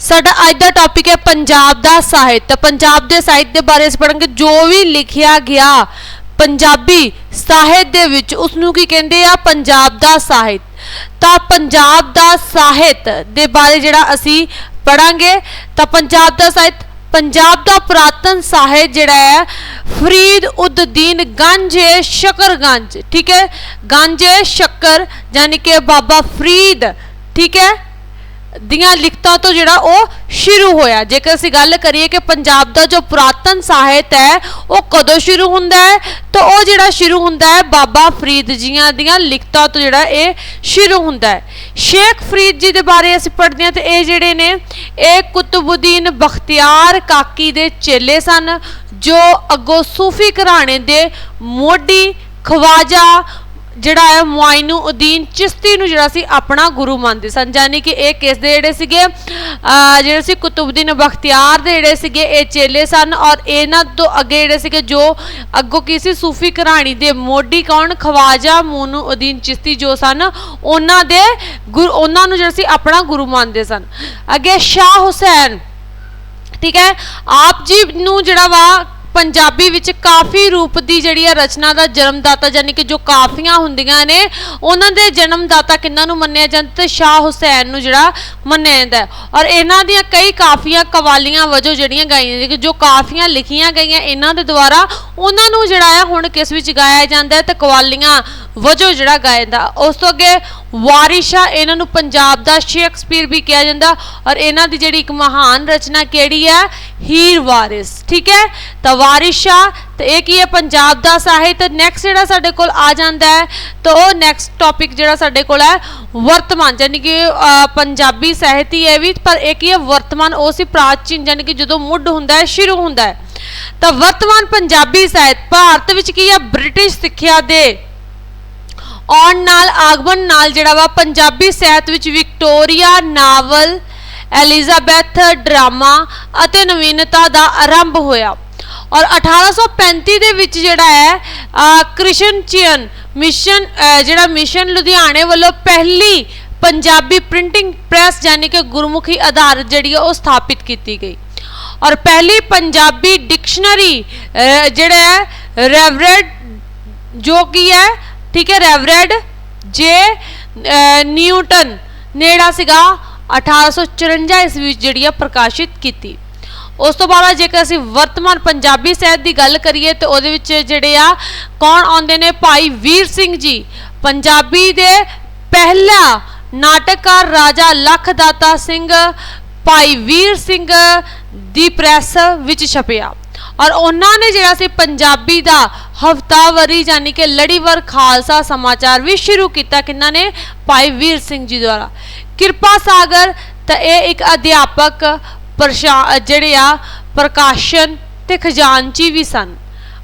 ਸਾਡਾ ਅੱਜ ਦਾ ਟੌਪਿਕ ਹੈ ਪੰਜਾਬ ਦਾ ਸਾਹਿਤ। ਪੰਜਾਬ ਦੇ ਸਾਹਿਤ ਦੇ ਬਾਰੇ ਅਸੀਂ ਪੜਾਂਗੇ ਜੋ ਵੀ ਲਿਖਿਆ ਗਿਆ ਪੰਜਾਬੀ ਸਾਹਿਤ ਦੇ ਵਿੱਚ ਉਸ ਨੂੰ ਕੀ ਕਹਿੰਦੇ ਆ? ਪੰਜਾਬ ਦਾ ਸਾਹਿਤ। ਤਾਂ ਪੰਜਾਬ ਦਾ ਸਾਹਿਤ ਦੇ ਬਾਰੇ ਜਿਹੜਾ ਅਸੀਂ ਪੜਾਂਗੇ ਤਾਂ ਪੰਜਾਬ ਦਾ ਸਾਹਿਤ, ਪੰਜਾਬ ਦਾ ਪੁਰਾਤਨ ਸਾਹਿਤ ਜਿਹੜਾ ਹੈ, ਫਰੀਦ ਉਦ ਦੀਨ ਗੰਜੇ ਸ਼ਕਰਗੰਜ ਠੀਕ ਹੈ? ਗੰਜੇ ਸ਼ੱਕਰ ਯਾਨੀ ਕਿ ਬਾਬਾ ਫਰੀਦ, ਠੀਕ ਹੈ? ਦੀਆਂ ਲਿਖਤਾਂ ਤੋਂ ਜਿਹੜਾ ਉਹ ਸ਼ੁਰੂ ਹੋਇਆ। ਜੇਕਰ ਅਸੀਂ ਗੱਲ ਕਰੀਏ ਕਿ ਪੰਜਾਬ ਦਾ ਜੋ ਪੁਰਾਤਨ ਸਾਹਿਤ ਹੈ, ਉਹ ਕਦੋਂ ਸ਼ੁਰੂ ਹੁੰਦਾ ਹੈ? ਤਾਂ ਉਹ ਜਿਹੜਾ ਸ਼ੁਰੂ ਹੁੰਦਾ ਹੈ, ਬਾਬਾ ਫਰੀਦ ਜੀਆਂ ਦੀਆਂ ਲਿਖਤਾਂ ਤੋਂ ਜਿਹੜਾ ਇਹ ਸ਼ੁਰੂ ਹੁੰਦਾ ਹੈ। ਸ਼ੇਖ ਫਰੀਦ ਜੀ ਦੇ ਬਾਰੇ ਅਸੀਂ ਪੜ੍ਹਦੇ ਹਾਂ ਤੇ ਇਹ ਜਿਹੜੇ ਨੇ, ਇਹ ਕੁਤਬੁਦੀਨ ਬਖਤਿਆਰ ਕਾਕੀ ਦੇ ਚੇਲੇ ਸਨ, ਜੋ ਅੱਗੋਂ ਸੂਫੀ ਘਰਾਣੇ ਦੇ ਮੋਢੀ ਖਵਾਜਾ ਜਿਹੜਾ ਹੈ ਮੁਆਇਨੂਦੀਨ ਚਿਸ਼ਤੀ ਨੂੰ ਜਿਹੜਾ ਸੀ ਆਪਣਾ ਗੁਰੂ ਮੰਨਦੇ ਸਨ। ਯਾਨੀ ਕਿ ਇਹ ਕਿਸ ਦੇ ਜਿਹੜੇ ਸੀਗੇ? ਜਿਹੜੇ ਸੀ ਕੁਤਬਦੀਨ ਬਖਤਿਆਰ ਦੇ ਜਿਹੜੇ ਸੀਗੇ, ਇਹ ਚੇਲੇ ਸਨ ਔਰ ਇਹਨਾਂ ਤੋਂ ਅੱਗੇ ਜਿਹੜੇ ਸੀਗੇ ਜੋ ਅੱਗੋਂ ਕੀ ਸੀ? ਸੂਫੀ ਘਰਾਣੀ ਦੇ ਮੋਢੀ ਕੌਣ? ਖਵਾਜਾ ਮੂਨੂਦੀਨ ਚਿਸ਼ਤੀ ਜੋ ਸਨ, ਉਹਨਾਂ ਦੇ ਗੁਰੂ, ਉਹਨਾਂ ਨੂੰ ਜਿਹੜਾ ਸੀ ਆਪਣਾ ਗੁਰੂ ਮੰਨਦੇ ਸਨ। ਅੱਗੇ ਸ਼ਾਹ ਹੁਸੈਨ, ਠੀਕ ਹੈ? ਆਪ ਜੀ ਨੂੰ ਜਿਹੜਾ ਵਾ ਪੰਜਾਬੀ ਵਿੱਚ ਕਾਫੀ ਰੂਪ ਦੀ ਜਿਹੜੀ ਆ ਰਚਨਾ ਦਾ ਜਨਮਦਾਤਾ ਯਾਨੀ ਕਿ ਜੋ ਕਾਫੀਆਂ ਹੁੰਦੀਆਂ ਨੇ, ਉਹਨਾਂ ਦੇ ਜਨਮਦਾਤਾ ਕਿੰਨਾਂ ਨੂੰ ਮੰਨਿਆ ਜਾਂਦਾ ਤੇ ਸ਼ਾਹ ਹੁਸੈਨ ਨੂੰ ਜਿਹੜਾ ਮੰਨਿਆ ਜਾਂਦਾ। ਔਰ ਇਹਨਾਂ ਦੀਆਂ ਕਈ ਕਾਫੀਆਂ ਕਵਾਲੀਆਂ ਵਜੋਂ ਜਿਹੜੀਆਂ ਗਾਈਆਂ ਜੋ ਕਾਫੀਆਂ ਲਿਖੀਆਂ ਗਈਆਂ ਇਹਨਾਂ ਦੇ ਦੁਆਰਾ, ਉਹਨਾਂ ਨੂੰ ਜਿਹੜਾ ਆ ਹੁਣ ਕਿਸ ਵਿੱਚ ਗਾਇਆ ਜਾਂਦਾ ਹੈ ਤੇ ਕਵਾਲੀਆਂ ਵਜੋਂ ਜਿਹੜਾ ਗਾਇਆ ਜਾਂਦਾ। ਉਸ ਤੋਂ ਅੱਗੇ ਵਾਰਿਸ਼ਾ ਇਹਨਾਂ ਨੂੰ ਪੰਜਾਬ ਦਾ ਸ਼ੇਕਸਪੀਅਰ ਵੀ ਕਿਹਾ ਜਾਂਦਾ ਔਰ ਇਹਨਾਂ ਦੀ ਜਿਹੜੀ ਇੱਕ ਮਹਾਨ ਰਚਨਾ ਕਿਹੜੀ ਹੈ ਹੀਰ ਵਾਰਿਸ, ਠੀਕ ਹੈ? ਤਾਂ ਵਾਰਿਸ਼ਾ ਤੇ ਇਹ ਕੀ ਹੈ? ਪੰਜਾਬ ਦਾ ਸਾਹਿਤ। ਨੈਕਸਟ ਜਿਹੜਾ ਸਾਡੇ ਕੋਲ ਆ ਜਾਂਦਾ ਹੈ, ਤਾਂ ਉਹ ਨੈਕਸਟ ਟੌਪਿਕ ਜਿਹੜਾ ਸਾਡੇ ਕੋਲ ਹੈ, ਵਰਤਮਾਨ ਯਾਨੀ ਕਿ ਪੰਜਾਬੀ ਸਾਹਿਤ ਹੀ ਹੈ ਵੀ, ਪਰ ਇਹ ਕੀ ਹੈ? ਵਰਤਮਾਨ ਉਹ ਸੀ ਪ੍ਰਾਚੀਨ ਯਾਨੀ ਕਿ ਜਦੋਂ ਮੁੱਢ ਹੁੰਦਾ ਹੈ, ਸ਼ੁਰੂ ਹੁੰਦਾ ਹੈ। ਤਾਂ ਵਰਤਮਾਨ ਪੰਜਾਬੀ ਸਾਹਿਤ, ਭਾਰਤ ਵਿੱਚ ਕੀ ਹੈ? ਬ੍ਰਿਟਿਸ਼ ਸਿੱਖਿਆ ਦੇ ਆਉਣ ਨਾਲ, ਆਗਮਨ ਨਾਲ ਜਿਹੜਾ ਵਾ ਪੰਜਾਬੀ ਸਾਹਿਤ ਵਿੱਚ ਵਿਕਟੋਰੀਆ ਨਾਵਲ, ਐਲਿਜ਼ਾਬੈਥ ਡਰਾਮਾ ਅਤੇ ਨਵੀਨਤਾ ਦਾ ਆਰੰਭ ਹੋਇਆ। ਔਰ 1835 ਦੇ ਵਿੱਚ ਜਿਹੜਾ ਹੈ ਕ੍ਰਿਸ਼ਨ ਕ੍ਰਿਸ਼ਨਚੀਅਨ ਮਿਸ਼ਨ ਜਿਹੜਾ ਮਿਸ਼ਨ ਲੁਧਿਆਣੇ ਵੱਲੋਂ ਪਹਿਲੀ ਪੰਜਾਬੀ ਪ੍ਰਿੰਟਿੰਗ ਪ੍ਰੈਸ ਯਾਨੀ ਕਿ ਗੁਰਮੁਖੀ ਆਧਾਰਿਤ ਜਿਹੜੀ ਹੈ ਉਹ ਸਥਾਪਿਤ ਕੀਤੀ ਗਈ। ਔਰ ਪਹਿਲੀ ਪੰਜਾਬੀ ਡਿਕਸ਼ਨਰੀ ਜਿਹੜਾ ਹੈ, ਰੈਵਰਡ ਜੋ ਕੀ ਹੈ ਠੀਕ ਹੈ, ਰੈਵਰਡ ਜੇ ਨਿਊਟਨ ਨੇ ਜਿਹੜਾ ਸੀਗਾ 1854 ਈਸਵੀ ਵਿੱਚ ਜਿਹੜੀ ਆ ਪ੍ਰਕਾਸ਼ਿਤ ਕੀਤੀ। ਉਸ ਤੋਂ ਬਾਅਦ ਜੇਕਰ ਅਸੀਂ ਵਰਤਮਾਨ ਪੰਜਾਬੀ ਸਾਹਿਤ ਦੀ ਗੱਲ ਕਰੀਏ ਤੇ ਉਹਦੇ ਵਿੱਚ ਜਿਹੜੇ ਆ ਕੌਣ ਆਉਂਦੇ ਨੇ? ਭਾਈ ਵੀਰ ਸਿੰਘ ਜੀ, ਪੰਜਾਬੀ ਦੇ ਪਹਿਲਾ ਨਾਟਕਕਾਰ ਰਾਜਾ ਲਖਦਾਤਾ ਸਿੰਘ, ਭਾਈ ਵੀਰ ਸਿੰਘ ਦੀ ਪ੍ਰੈਸ ਵਿੱਚ ਛਪਿਆ। ਔਰ ਉਹਨਾਂ ਨੇ ਜਿਹੜਾ ਸੀ ਪੰਜਾਬੀ ਦਾ ਹਫਤਾਵਰੀ ਯਾਨੀ ਕਿ ਲੜੀਵਰ ਖਾਲਸਾ ਸਮਾਚਾਰ ਵੀ ਸ਼ੁਰੂ ਕੀਤਾ ਕਿੰਨਾ ਨੇ? ਭਾਈ ਵੀਰ ਸਿੰਘ ਜੀ ਦੁਆਰਾ। ਕਿਰਪਾ ਸਾਗਰ, ਤਾਂ ਇਹ ਇੱਕ ਅਧਿਆਪਕ ਪ੍ਰਸ਼ਾ- ਜਿਹੜੇ ਆ, ਪ੍ਰਕਾਸ਼ਨ ਤੇ ਖਜ਼ਾਨਚੀ ਵੀ ਸਨ।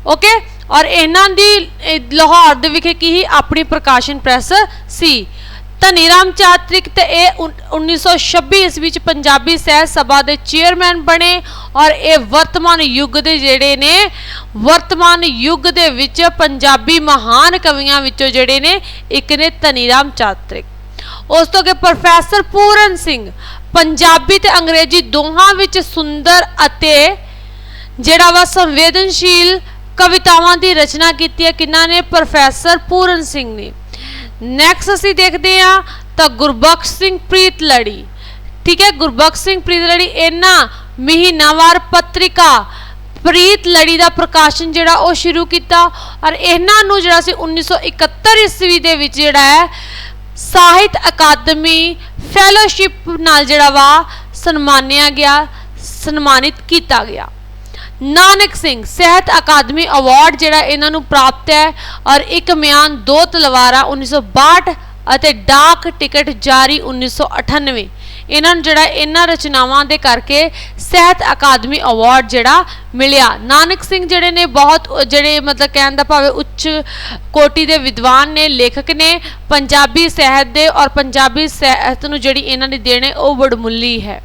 ਓਕੇ ਔਰ ਇਹਨਾਂ ਦੀ ਲਾਹੌਰ ਦੇ ਵਿਖੇ ਕੀ ਹੀ ਆਪਣੀ ਪ੍ਰਕਾਸ਼ਨ ਪ੍ਰੈਸ ਸੀ। ਧਨੀਰਾਮ ਚਾਤ੍ਰਿਕ ਤੇ ਇਹ ਉਨ- 1926 ਈਸਵੀ ਵਿੱਚ ਪੰਜਾਬੀ ਸਾਹਿਤ ਸਭਾ ਦੇ ਚੇਅਰਮੈਨ ਬਣੇ ਔਰ ਇਹ ਵਰਤਮਾਨ ਯੁੱਗ ਦੇ ਜਿਹੜੇ ਨੇ, ਵਰਤਮਾਨ ਯੁੱਗ ਦੇ ਵਿੱਚ ਪੰਜਾਬੀ ਮਹਾਨ ਕਵੀਆਂ ਵਿੱਚੋਂ ਜਿਹੜੇ ਨੇ, ਇੱਕ ਨੇ ਧਨੀਰਾਮ ਚਾਤ੍ਰਿਕ। ਉਸ ਤੋਂ ਅੱਗੇ ਪ੍ਰੋਫੈਸਰ ਪੂਰਨ ਸਿੰਘ, ਪੰਜਾਬੀ ਤੇ ਅੰਗਰੇਜ਼ੀ ਦੋਹਾਂ ਵਿੱਚ ਸੁੰਦਰ ਅਤੇ ਜਿਹੜਾ ਵਾ ਸੰਵੇਦਨਸ਼ੀਲ ਕਵਿਤਾਵਾਂ ਦੀ ਰਚਨਾ ਕੀਤੀ ਹੈ, ਕਿਹਨਾਂ ਨੇ? ਪ੍ਰੋਫੈਸਰ ਪੂਰਨ ਸਿੰਘ ਨੇ। ਨੈਕਸਟ ਅਸੀਂ ਦੇਖਦੇ ਹਾਂ ਤਾਂ ਗੁਰਬਖਸ਼ ਸਿੰਘ ਪ੍ਰੀਤ ਲੜੀ। ਠੀਕ ਹੈ, ਗੁਰਬਖਸ਼ ਸਿੰਘ ਪ੍ਰੀਤ ਲੜੀ, ਇਹਨਾਂ ਮਹੀਨਾਵਾਰ ਪੱਤਰਿਕਾ ਪ੍ਰੀਤ ਲੜੀ ਦਾ ਪ੍ਰਕਾਸ਼ਨ ਜਿਹੜਾ ਉਹ ਸ਼ੁਰੂ ਕੀਤਾ ਔਰ ਇਹਨਾਂ ਨੂੰ ਜਿਹੜਾ ਸੀ 1971 ਈਸਵੀ ਦੇ ਵਿੱਚ ਜਿਹੜਾ ਹੈ, ਸਾਹਿਤ ਅਕਾਦਮੀ ਫੈਲੋਸ਼ਿਪ ਨਾਲ ਜਿਹੜਾ ਵਾ ਸਨਮਾਨਿਆ ਗਿਆ, ਸਨਮਾਨਿਤ ਕੀਤਾ ਗਿਆ। ਨਾਨਕ ਸਿੰਘ ਸਾਹਿਤ ਅਕਾਦਮੀ ਅਵਾਰਡ ਜਿਹੜਾ ਇਹਨਾਂ ਨੂੰ ਪ੍ਰਾਪਤ ਹੈ ਔਰ ਇੱਕ ਮਿਆਨ ਦੋ ਤਲਵਾਰਾਂ 1962 ਅਤੇ ਡਾਕ ਟਿਕਟ ਜਾਰੀ 1998 ਇਹਨਾਂ ਨੂੰ ਜਿਹੜਾ ਇਹਨਾਂ ਰਚਨਾਵਾਂ ਦੇ ਕਰਕੇ ਸਾਹਿਤ ਅਕਾਦਮੀ ਅਵਾਰਡ ਜਿਹੜਾ ਮਿਲਿਆ। ਨਾਨਕ ਸਿੰਘ ਜਿਹੜੇ ਨੇ ਬਹੁਤ, ਜਿਹੜੇ ਮਤਲਬ ਕਹਿਣ ਦਾ ਭਾਵੇਂ ਉੱਚ ਕੋਟੀ ਦੇ ਵਿਦਵਾਨ ਨੇ, ਲੇਖਕ ਨੇ, ਪੰਜਾਬੀ ਸਾਹਿਤ ਦੇ ਔਰ ਪੰਜਾਬੀ ਸਾਹਿਤ ਨੂੰ ਜਿਹੜੀ ਇਹਨਾਂ ਨੇ ਦੇਣੇ ਉਹ ਵਡਮੁੱਲੀ ਹੈ।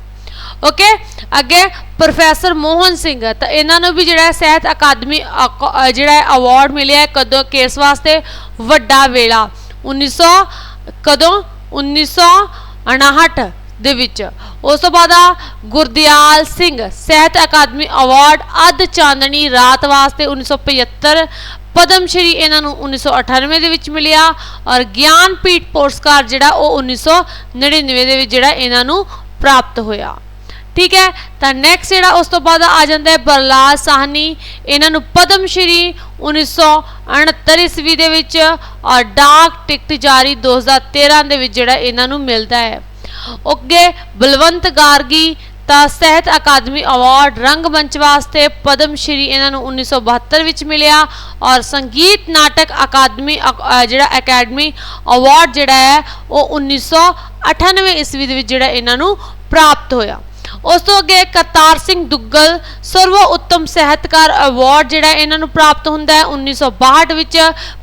ਓਕੇ ਅੱਗੇ ਪ੍ਰੋਫੈਸਰ ਮੋਹਨ ਸਿੰਘ, ਤਾਂ ਇਹਨਾਂ ਨੂੰ ਵੀ ਜਿਹੜਾ ਸਾਹਿਤ ਅਕਾਦਮੀ, ਅਕ- ਜਿਹੜਾ ਅਵਾਰਡ ਮਿਲਿਆ ਕਦੋਂ, ਕੇਸ ਵਾਸਤੇ? ਵੱਡਾ ਵੇਲਾ 1900 ਕਦੋਂ? 1959 ਦੇ ਵਿੱਚ। ਉਸ ਤੋਂ ਬਾਅਦ ਆ ਗੁਰਦਿਆਲ ਸਿੰਘ, ਸਾਹਿਤ ਅਕਾਦਮੀ ਅਵਾਰਡ ਅੱਧ ਚਾਂਦਨੀ ਰਾਤ ਵਾਸਤੇ 1975 ਪਦਮ ਸ਼੍ਰੀ ਇਹਨਾਂ ਨੂੰ 1998 ਦੇ ਵਿੱਚ ਮਿਲਿਆ ਔਰ ਗਿਆਨਪੀਠ ਪੁਰਸਕਾਰ ਜਿਹੜਾ ਉਹ 1999 ਦੇ ਵਿੱਚ ਜਿਹੜਾ ਇਹਨਾਂ ਨੂੰ ਪ੍ਰਾਪਤ ਹੋਇਆ। ਠੀਕ ਹੈ? ਤਾਂ ਨੈਕਸਟ ਜਿਹੜਾ ਉਸ ਤੋਂ ਬਾਅਦ ਆ ਜਾਂਦਾ ਹੈ ਬਰਲਾਲ ਸਾਹਨੀ। ਇਹਨਾਂ ਨੂੰ ਪਦਮ ਸ਼੍ਰੀ 1969 ਈਸਵੀ ਦੇ ਵਿੱਚ ਔਰ ਡਾਕ ਟਿਕਟ ਜਾਰੀ 2013 ਦੇ ਵਿੱਚ ਜਿਹੜਾ ਇਹਨਾਂ ਨੂੰ ਮਿਲਦਾ ਹੈ। ਅੱਗੇ ਬਲਵੰਤ ਗਾਰਗੀ ਤਾਂ ਸਾਹਿਤ ਅਕਾਦਮੀ ਅਵਾਰਡ ਰੰਗਮੰਚ ਵਾਸਤੇ ਪਦਮ ਸ਼੍ਰੀ ਇਹਨਾਂ ਨੂੰ 1972 ਵਿੱਚ ਮਿਲਿਆ ਔਰ ਸੰਗੀਤ ਨਾਟਕ ਅਕਾਦਮੀ ਅਕ- ਜਿਹੜਾ ਅਕੈਡਮੀ ਅਵਾਰਡ ਜਿਹੜਾ ਹੈ, ਉਹ 1998 ਈਸਵੀ ਦੇ ਵਿੱਚ ਜਿਹੜਾ ਇਹਨਾਂ ਨੂੰ ਪ੍ਰਾਪਤ ਹੋਇਆ। ਉਸ ਤੋਂ ਅੱਗੇ ਕਰਤਾਰ ਸਿੰਘ ਦੁੱਗਲ ਸਰਵ ਉੱਤਮ ਸਾਹਿਤਕਾਰ ਅਵਾਰਡ ਜਿਹੜਾ ਇਹਨਾਂ ਨੂੰ ਪ੍ਰਾਪਤ ਹੁੰਦਾ ਹੈ 1962 ਵਿੱਚ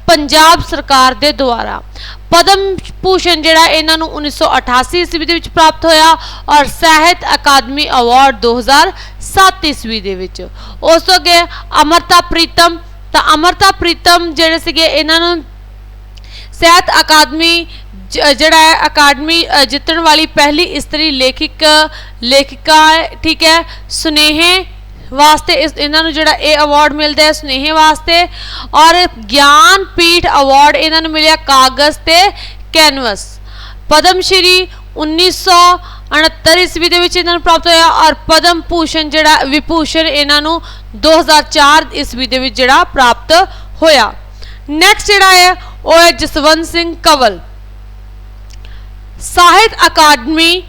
ਪੰਜਾਬ ਸਰਕਾਰ ਦੇ ਦੁਆਰਾ। ਪਦਮ ਭੂਸ਼ਣ ਜਿਹੜਾ ਇਹਨਾਂ ਨੂੰ 1988 ਈਸਵੀ ਦੇ ਵਿੱਚ ਪ੍ਰਾਪਤ ਹੋਇਆ ਔਰ ਸਾਹਿਤ ਅਕਾਦਮੀ ਅਵਾਰਡ 2007 ਈਸਵੀ ਦੇ ਵਿੱਚ। ਉਸ ਤੋਂ ਅੱਗੇ ਅਮਰਤਾ ਪ੍ਰੀਤਮ ਤਾਂ ਅਮਰਤਾ ਪ੍ਰੀਤਮ ਜਿਹੜੇ ਸੀਗੇ ਇਹਨਾਂ ਨੂੰ ਸਾਹਿਤ ਅਕਾਦਮੀ, ਜ- ਜਿਹੜਾ ਹੈ, ਅਕਾਦਮੀ ਜਿੱਤਣ ਵਾਲੀ ਪਹਿਲੀ ਇਸਤਰੀ ਲੇਖਿਕ, ਲੇਖਿਕਾ, ਠੀਕ ਹੈ, ਸੁਨੇਹੇ ਵਾਸਤੇ ਇਸ, ਇਹਨਾਂ ਨੂੰ ਜਿਹੜਾ ਇਹ ਅਵਾਰਡ ਮਿਲਦਾ ਹੈ, ਸੁਨੇਹੇ ਵਾਸਤੇ ਔਰ ਗਿਆਨ ਪੀਠ ਅਵਾਰਡ ਇਹਨਾਂ ਨੂੰ ਮਿਲਿਆ ਕਾਗਜ਼ ਤੇ ਕੈਨਵਸ। ਪਦਮ ਸ਼੍ਰੀ 1969 ਈਸਵੀ ਦੇ ਵਿੱਚ ਇਹਨਾਂ ਨੂੰ ਪ੍ਰਾਪਤ ਹੋਇਆ ਔਰ ਪਦਮ ਭੂਸ਼ਣ ਜਿਹੜਾ, ਵਿਭੂਸ਼ਣ ਇਹਨਾਂ ਨੂੰ 2004 ਈਸਵੀ ਦੇ ਵਿੱਚ ਜਿਹੜਾ ਪ੍ਰਾਪਤ ਹੋਇਆ। ਨੈਕਸਟ ਜਿਹੜਾ ਹੈ ਉਹ ਹੈ ਜਸਵੰਤ ਸਿੰਘ ਕੰਵਲ ਸਾਹਿਤ ਅਕਾਦਮੀ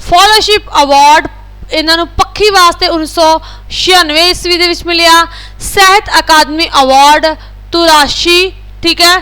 ਫੈਲੋਸ਼ਿਪ ਅਵਾਰਡ ਇਹਨਾਂ ਨੂੰ ਪੱਖੀ ਵਾਸਤੇ 1996 ਈਸਵੀ ਦੇ ਵਿੱਚ ਮਿਲਿਆ ਸਾਹਿਤ ਅਕਾਦਮੀ ਅਵਾਰਡ ਤੁਰਾਸ਼ੀ ਠੀਕ ਹੈ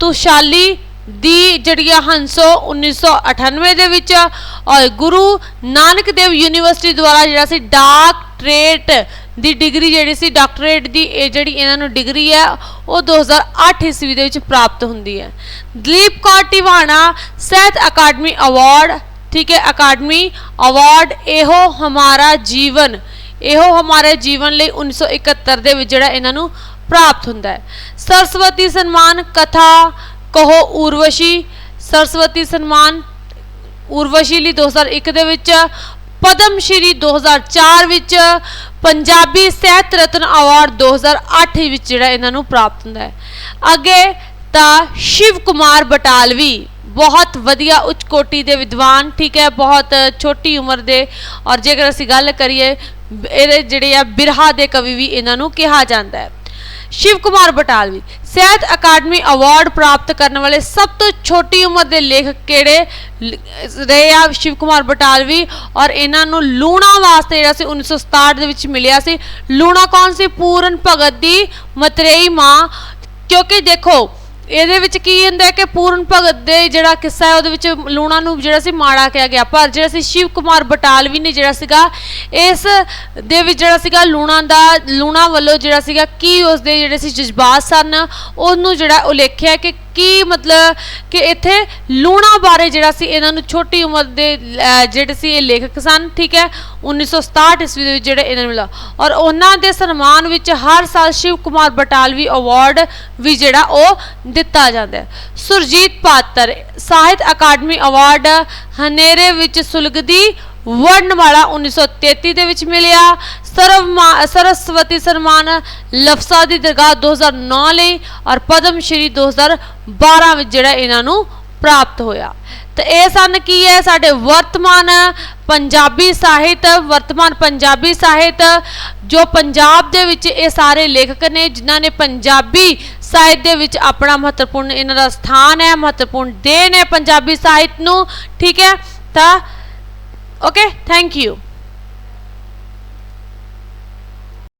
ਤੁਸ਼ਾਲੀ ਦੀ ਜਿਹੜੀ ਆ ਹੰਸੋ 1998 ਦੇ ਵਿੱਚ ਔਰ ਗੁਰੂ ਨਾਨਕ ਦੇਵ ਯੂਨੀਵਰਸਿਟੀ ਦੁਆਰਾ ਜਿਹੜਾ ਸੀ ਡਾਕ ਡਾਕਟਰੇਟ ਦੀ ਡਿਗਰੀ ਜਿਹੜੀ ਸੀ, ਡਾਕਟਰੇਟ ਦੀ, ਇਹ ਜਿਹੜੀ ਇਹਨਾਂ ਨੂੰ ਡਿਗਰੀ ਹੈ ਉਹ 2008 ਈਸਵੀ ਦੇ ਵਿੱਚ ਪ੍ਰਾਪਤ ਹੁੰਦੀ ਹੈ। ਦਲੀਪ ਕੌਰ ਟਿਵਾਣਾ, ਸਾਹਿਤ ਅਕਾਦਮੀ ਅਵਾਰਡ, ਠੀਕ ਹੈ ਅਕਾਡਮੀ ਅਵਾਰਡ, ਇਹੋ ਹਮਾਰਾ ਜੀਵਨ, ਇਹੋ ਹਮਾਰੇ ਜੀਵਨ ਲਈ 1971 ਦੇ ਵਿੱਚ ਜਿਹੜਾ ਇਹਨਾਂ ਨੂੰ ਪ੍ਰਾਪਤ ਹੁੰਦਾ ਹੈ। ਸਰਸਵਤੀ ਸਨਮਾਨ ਕਥਾ, ਕਹੋ ਉਰਵਸ਼ੀ ਸਰਸਵਤੀ ਸਨਮਾਨ ਉਰਵਸ਼ੀ ਲਈ 2001 ਦੇ ਵਿੱਚ, ਪਦਮ ਸ਼੍ਰੀ 2004 ਵਿੱਚ ਪੰਜਾਬੀ ਸਾਹਿਤ ਰਤਨ ਅਵਾਰਡ 2008 ਵਿੱਚ ਜਿਹੜਾ ਇਹਨਾਂ ਨੂੰ ਪ੍ਰਾਪਤ ਹੁੰਦਾ ਹੈ। ਅੱਗੇ ਤਾਂ ਸ਼ਿਵ ਕੁਮਾਰ ਬਟਾਲਵੀ, ਬਹੁਤ ਵਧੀਆ ਉੱਚ ਕੋਟੀ ਦੇ ਵਿਦਵਾਨ, ਠੀਕ ਹੈ, ਬਹੁਤ ਛੋਟੀ ਉਮਰ ਦੇ, ਔਰ ਜੇਕਰ ਅਸੀਂ ਗੱਲ ਕਰੀਏ, ਇਹਦੇ ਜਿਹੜੇ ਆ ਬਿਰਹਾ ਦੇ ਕਵੀ ਵੀ ਇਹਨਾਂ ਨੂੰ ਕਿਹਾ ਜਾਂਦਾ ਹੈ। ਸ਼ਿਵ ਕੁਮਾਰ ਬਟਾਲਵੀ। ਸਾਹਿਤ ਅਕਾਦਮੀ ਅਵਾਰਡ ਪ੍ਰਾਪਤ ਕਰਨ ਵਾਲੇ ਸਭ ਤੋਂ ਛੋਟੀ ਉਮਰ ਦੇ ਲੇਖਕ ਕਿਹੜੇ ਰਹੇ ਆ ਸ਼ਿਵ ਕੁਮਾਰ ਬਟਾਲਵੀ? ਔਰ ਇਹਨਾਂ ਨੂੰ ਲੂਣਾ ਵਾਸਤੇ ਜਿਹੜਾ ਸੀ 1967 ਦੇ ਵਿੱਚ ਮਿਲਿਆ ਸੀ। ਲੂਣਾ ਕੌਣ ਸੀ? ਪੂਰਨ ਭਗਤ ਦੀ ਮਤਰੇਈ ਮਾਂ। ਕਿਉਂਕਿ ਦੇਖੋ ਇਹਦੇ ਵਿੱਚ ਕੀ ਹੁੰਦਾ ਕਿ ਪੂਰਨ ਭਗਤ ਦੇ ਜਿਹੜਾ ਕਿੱਸਾ ਹੈ, ਉਹਦੇ ਵਿੱਚ ਲੂਣਾ ਨੂੰ ਜਿਹੜਾ ਸੀ ਮਾੜਾ ਕਿਹਾ ਗਿਆ। ਪਰ ਜਿਹੜਾ ਸੀ ਸ਼ਿਵ ਕੁਮਾਰ ਬਟਾਲਵੀ ਨੇ ਜਿਹੜਾ ਸੀਗਾ, ਇਸ ਦੇ ਵਿੱਚ ਜਿਹੜਾ ਸੀਗਾ ਲੂਣਾ ਦਾ, ਲੂਣਾ ਵੱਲੋਂ ਜਿਹੜਾ ਸੀਗਾ ਕੀ ਉਸ ਦੇ ਜਿਹੜੇ ਸੀ ਜਜ਼ਬਾਤ ਸਨ, ਉਹਨੂੰ ਜਿਹੜਾ ਉਲੇਖਿਆ ਕਿ ਕੀ ਮਤਲਬ ਕਿ ਇੱਥੇ ਲੂਣਾ ਬਾਰੇ ਜਿਹੜਾ ਸੀ, ਇਹਨਾਂ ਨੂੰ ਛੋਟੀ ਉਮਰ ਦੇ ਜਿਹੜੇ ਸੀ ਇਹ ਲੇਖਕ ਸਨ, ਠੀਕ ਹੈ? 1967 ਈਸਵੀ ਦੇ ਵਿੱਚ ਜਿਹੜੇ ਇਹਨਾਂ ਨੂੰ ਮਿਲਾ ਔਰ ਉਹਨਾਂ ਦੇ ਸਨਮਾਨ ਵਿੱਚ ਹਰ ਸਾਲ ਸ਼ਿਵ ਕੁਮਾਰ ਬਟਾਲਵੀ ਅਵਾਰਡ ਵੀ ਜਿਹੜਾ ਉਹ ਦਿੱਤਾ ਜਾਂਦਾ ਹੈ। ਸੁਰਜੀਤ ਪਾਤਰ, ਸਾਹਿਤ ਅਕਾਦਮੀ ਅਵਾਰਡ ਹਨੇਰੇ ਵਿੱਚ ਸੁਲਗਦੀ ਵਰਨਮਾਲਾ 1933 ਦੇ ਵਿੱਚ ਮਿਲਿਆ। ਸਰਵ ਮਾ- ਸਰਸਵਤੀ ਸਨਮਾਨ ਲਫਸਾ ਦੀ ਦਰਗਾਹ 2009 ਲਈ ਔਰ ਪਦਮ ਸ਼੍ਰੀ 2012 ਵਿੱਚ ਜਿਹੜਾ ਇਹਨਾਂ ਨੂੰ ਪ੍ਰਾਪਤ ਹੋਇਆ। ਤੇ ਇਹ ਸਨ ਕੀ ਹੈ? ਸਾਡੇ ਵਰਤਮਾਨ ਪੰਜਾਬੀ ਸਾਹਿਤ, ਵਰਤਮਾਨ ਪੰਜਾਬੀ ਸਾਹਿਤ, ਜੋ ਪੰਜਾਬ ਦੇ ਵਿੱਚ ਇਹ ਸਾਰੇ ਲੇਖਕ ਨੇ, ਜਿਨ੍ਹਾਂ ਨੇ ਪੰਜਾਬੀ ਸਾਹਿਤ ਦੇ ਵਿੱਚ ਆਪਣਾ ਮਹੱਤਵਪੂਰਨ ਇਹਨਾਂ ਦਾ ਸਥਾਨ ਹੈ, ਮਹੱਤਵਪੂਰਨ ਦੇਣ ਹੈ ਪੰਜਾਬੀ ਸਾਹਿਤ ਨੂੰ, ਠੀਕ ਹੈ? ਤਾਂ ਓਕੇ ਥੈਂਕ ਯੂ